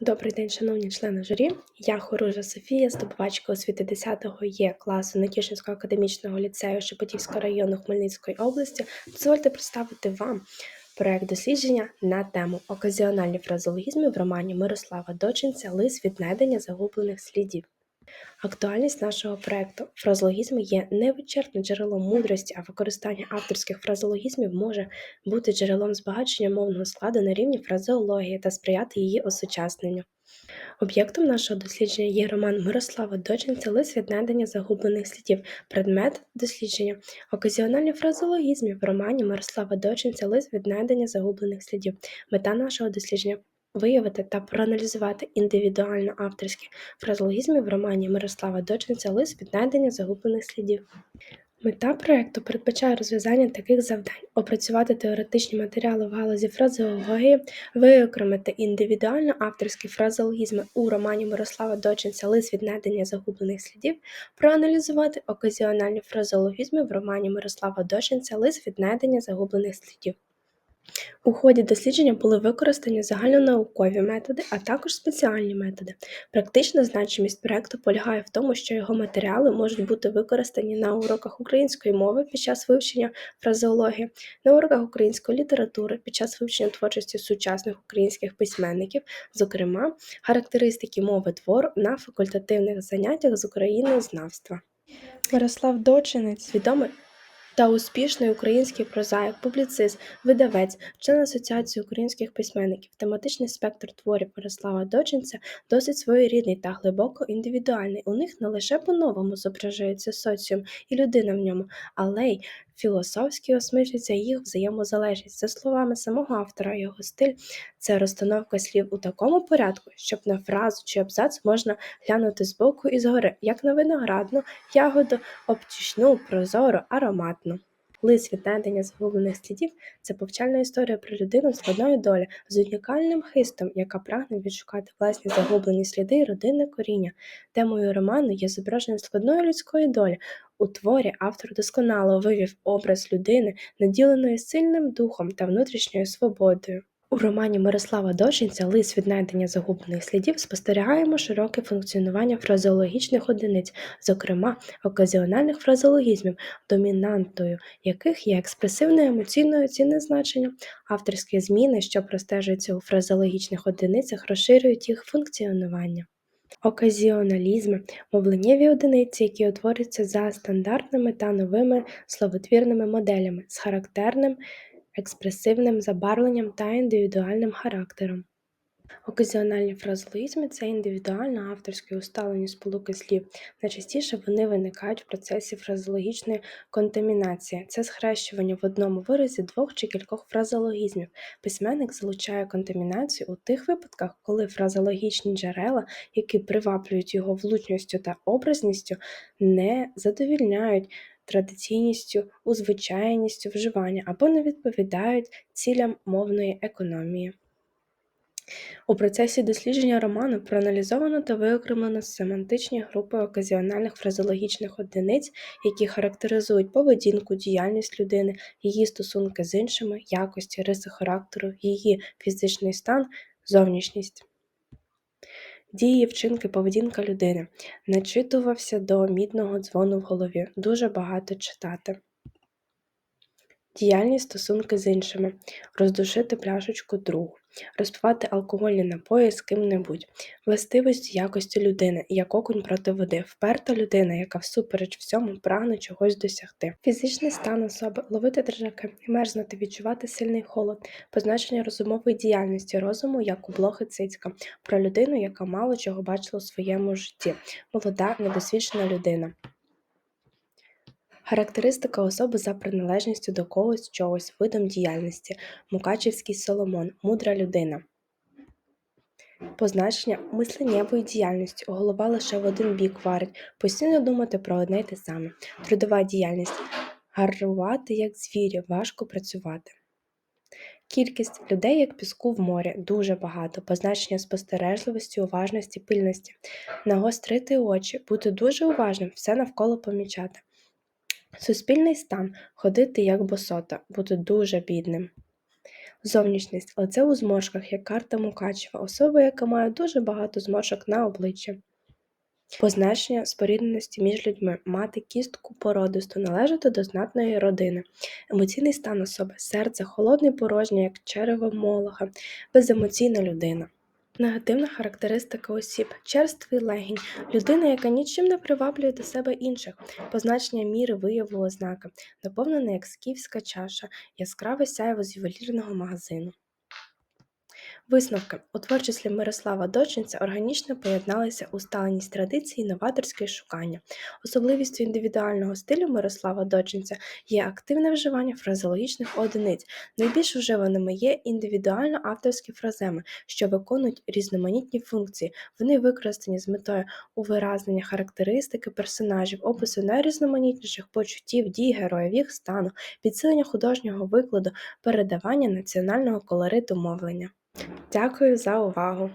Добрий день, шановні члени журі. Я Хоружа Софія, здобувачка освіти 10-го Є класу Нетішинського академічного ліцею Шепетівського району Хмельницької області. Дозвольте представити вам проект дослідження на тему оказіональні фразологізми в романі Мирослава Дочинця Лис віднайдення загублених слідів. Актуальність нашого проекту фразологізми є невичерпним джерелом мудрості, а використання авторських фразологізмів може бути джерелом збагачення мовного складу на рівні фразеології та сприяти її осучасненню. Об'єктом нашого дослідження є роман Мирослава Дочинця Лис віднайдення загублених слідів, предмет дослідження, оказіональні фразеологізмів в романі Мирослава Дочинця Лис віднайдення загублених слідів. Мета нашого дослідження виявити та проаналізувати індивідуально авторські фразологізми в романі Мирослава Дочинця Лис віднайдення загублених слідів. Мета проекту передбачає розв'язання таких завдань: опрацювати теоретичні матеріали в галузі фразеології, виокремити індивідуально авторські фразеологізми у романі Мирослава Дочинця Лис віднайдення загублених слідів, проаналізувати оказіональні фразеологізми в романі Мирослава Дочинця Лис віднайдення загублених слідів. У ході дослідження були використані загальнонаукові методи, а також спеціальні методи. Практична значимість проекту полягає в тому, що його матеріали можуть бути використані на уроках української мови під час вивчення фразеології, на уроках української літератури під час вивчення творчості сучасних українських письменників, зокрема, характеристики мови твору на факультативних заняттях з українознавства. Мирослав Дочинець відомий та успішний український прозаїк, публіцист, видавець, член Асоціації українських письменників. Тематичний спектр творів Ярослава Дочинця досить своєрідний та глибоко індивідуальний. У них не лише по-новому зображується соціум і людина в ньому, але й філософськи осмислюється їх взаємозалежність. За словами самого автора, його стиль це розстановка слів у такому порядку, щоб на фразу чи абзац можна глянути збоку і згори, як на виноградну, ягоду, обтішну, прозору, ароматну. Лист віднайдення загублених слідів це повчальна історія про людину складної долі з унікальним хистом, яка прагне відшукати власні загублені сліди родинне коріння. Темою роману є зображення складної людської долі. У творі автор досконало вивів образ людини, наділеної сильним духом та внутрішньою свободою. У романі Мирослава Дочинця Лис віднайдення загублених слідів спостерігаємо широке функціонування фразеологічних одиниць, зокрема оказіональних фразеологізмів, домінантою яких є експресивне емоційне оцінне значення. Авторські зміни, що простежуються у фразеологічних одиницях, розширюють їх функціонування. Оказіоналізми мовленнєві одиниці, які утворюються за стандартними та новими словотвірними моделями з характерним експресивним забарвленням та індивідуальним характером. Оказіональні фразологізми це індивідуально авторські усталені сполуки слів. Найчастіше вони виникають в процесі фразологічної контамінації. Це схрещування в одному виразі двох чи кількох фразологізмів. Письменник залучає контамінацію у тих випадках, коли фразологічні джерела, які приваблюють його влучністю та образністю, не задовільняють традиційністю, узвичайністю вживання або не відповідають цілям мовної економії. У процесі дослідження роману проаналізовано та виокремлено семантичні групи оказіональних фразеологічних одиниць, які характеризують поведінку, діяльність людини, її стосунки з іншими, якості, риси характеру, її фізичний стан, зовнішність. Дії, вчинки, поведінка людини. Начитувався до мідного дзвону в голові. Дуже багато читати. Діяльність стосунки з іншими, роздушити пляшечку другу, розпивати алкогольні напої з ким-небудь, властивості якості людини, як окунь проти води, вперта людина, яка всупереч всьому прагне чогось досягти, фізичний стан особи, ловити держаки, мерзнути, відчувати сильний холод, позначення розумової діяльності розуму, як у блохи цицька, про людину, яка мало чого бачила у своєму житті, молода, недосвідчена людина. Характеристика особи за приналежністю до когось чогось, видом діяльності, Мукачівський Соломон, мудра людина. Позначення мисленнєвої діяльності, голова лише в один бік варить, постійно думати про одне й те саме. Трудова діяльність гарувати, як звірі, важко працювати. Кількість людей, як піску в морі, дуже багато, позначення спостережливості, уважності, пильності, нагострити очі, бути дуже уважним, все навколо помічати. Суспільний стан ходити як босота, бути дуже бідним. Зовнішність лице у зморшках, як карта Мукачева, особа, яка має дуже багато зморшок на обличчі. Позначення спорідненості між людьми мати кістку породисту, належати до знатної родини, емоційний стан особи, серце холодне і порожнє, як черево молоха, беземоційна людина. Негативна характеристика осіб, черствий легінь, людина, яка нічим не приваблює до себе інших, позначення міри вияву ознаки, наповнена як скіфська чаша, яскраве сяйво з ювелірного магазину. Висновки у творчості Мирослава Дочинця органічно поєдналися усталеність традиції новаторське шукання. Особливістю індивідуального стилю Мирослава Дочинця є активне вживання фразеологічних одиниць. Найбільш вживаними є індивідуально авторські фраземи, що виконують різноманітні функції. Вони використані з метою увиразнення характеристики персонажів, опису найрізноманітніших почуттів, дій героїв, їх стану, підсилення художнього викладу, передавання національного колориту мовлення. Дякую за увагу!